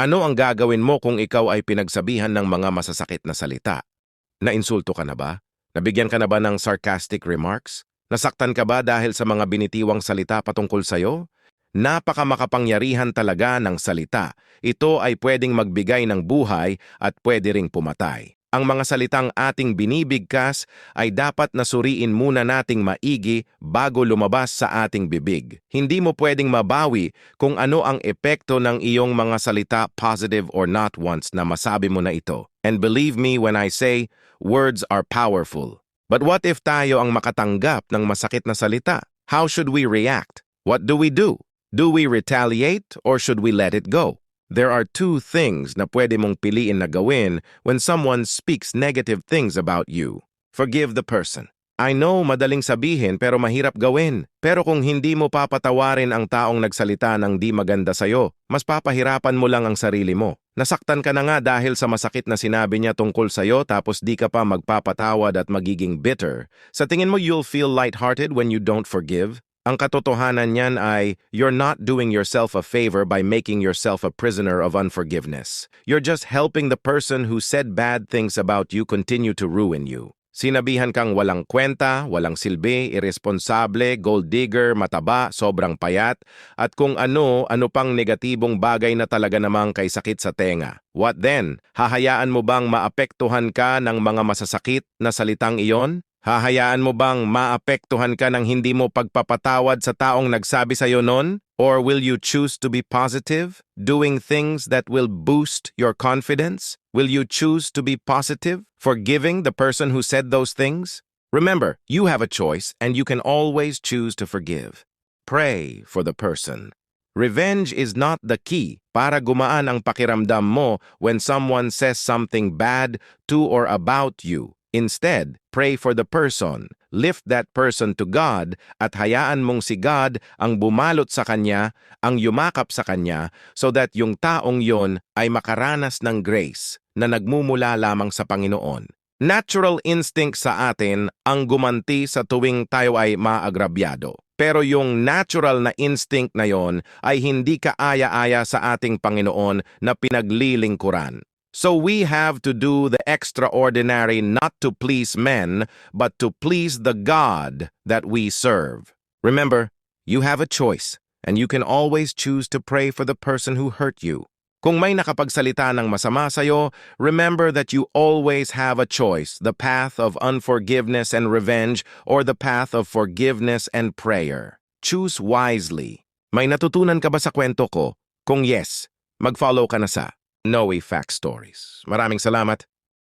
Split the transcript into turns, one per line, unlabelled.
Ano ang gagawin mo kung ikaw ay pinagsabihan ng mga masasakit na salita? Nainsulto ka na ba? Nabigyan ka na ba ng sarcastic remarks? Nasaktan ka ba dahil sa mga binitiwang salita patungkol sa'yo? Napaka makapangyarihan talaga ng salita. Ito ay pwedeng magbigay ng buhay at pwede ring pumatay. Ang mga salitang ating binibigkas ay dapat nasuriin muna nating maigi bago lumabas sa ating bibig. Hindi mo pwedeng mabawi kung ano ang epekto ng iyong mga salita positive or not once na masabi mo na ito. And believe me when I say, words are powerful. But what if tayo ang makatanggap ng masakit na salita? How should we react? What do we do? Do we retaliate or should we let it go? There are two things na pwede mong piliin na gawin when someone speaks negative things about you. Forgive the person. I know madaling sabihin pero mahirap gawin. Pero kung hindi mo papatawarin ang taong nagsalita ng di maganda sa'yo, mas papahirapan mo lang ang sarili mo. Nasaktan ka na nga dahil sa masakit na sinabi niya tungkol sa'yo tapos di ka pa magpapatawad at magiging bitter. Sa tingin mo you'll feel lighthearted when you don't forgive? Ang katotohanan niyan ay, you're not doing yourself a favor by making yourself a prisoner of unforgiveness. You're just helping the person who said bad things about you continue to ruin you. Sinabihan kang walang kwenta, walang silbi, irresponsable, gold digger, mataba, sobrang payat, at kung ano, ano pang negatibong bagay na talaga namang kay sakit sa tenga. What then? Hahayaan mo bang maapektuhan ka ng mga masasakit na salitang iyon? Hahayaan mo bang maapektuhan ka ng hindi mo pagpapatawad sa taong nagsabi sa'yo nun? Or will you choose to be positive, doing things that will boost your confidence? Will you choose to be positive, forgiving the person who said those things? Remember, you have a choice and you can always choose to forgive. Pray for the person. Revenge is not the key para gumaan ang pakiramdam mo when someone says something bad to or about you. Instead, pray for the person, lift that person to God at hayaan mong si God ang bumalot sa kanya, ang yumakap sa kanya so that yung taong yon ay makaranas ng grace na nagmumula lamang sa Panginoon. Natural instinct sa atin ang gumanti sa tuwing tayo ay maagrabyado. Pero yung natural na instinct na yon ay hindi kaaya-aya sa ating Panginoon na pinaglilingkuran. So we have to do the extraordinary not to please men, but to please the God that we serve. Remember, you have a choice, and you can always choose to pray for the person who hurt you. Kung may nakapagsalita ng masama sa'yo, remember that you always have a choice, the path of unforgiveness and revenge or the path of forgiveness and prayer. Choose wisely. May natutunan ka ba sa kwento ko? Kung yes, mag-follow ka na sa Noe Fact Stories. Maraming salamat.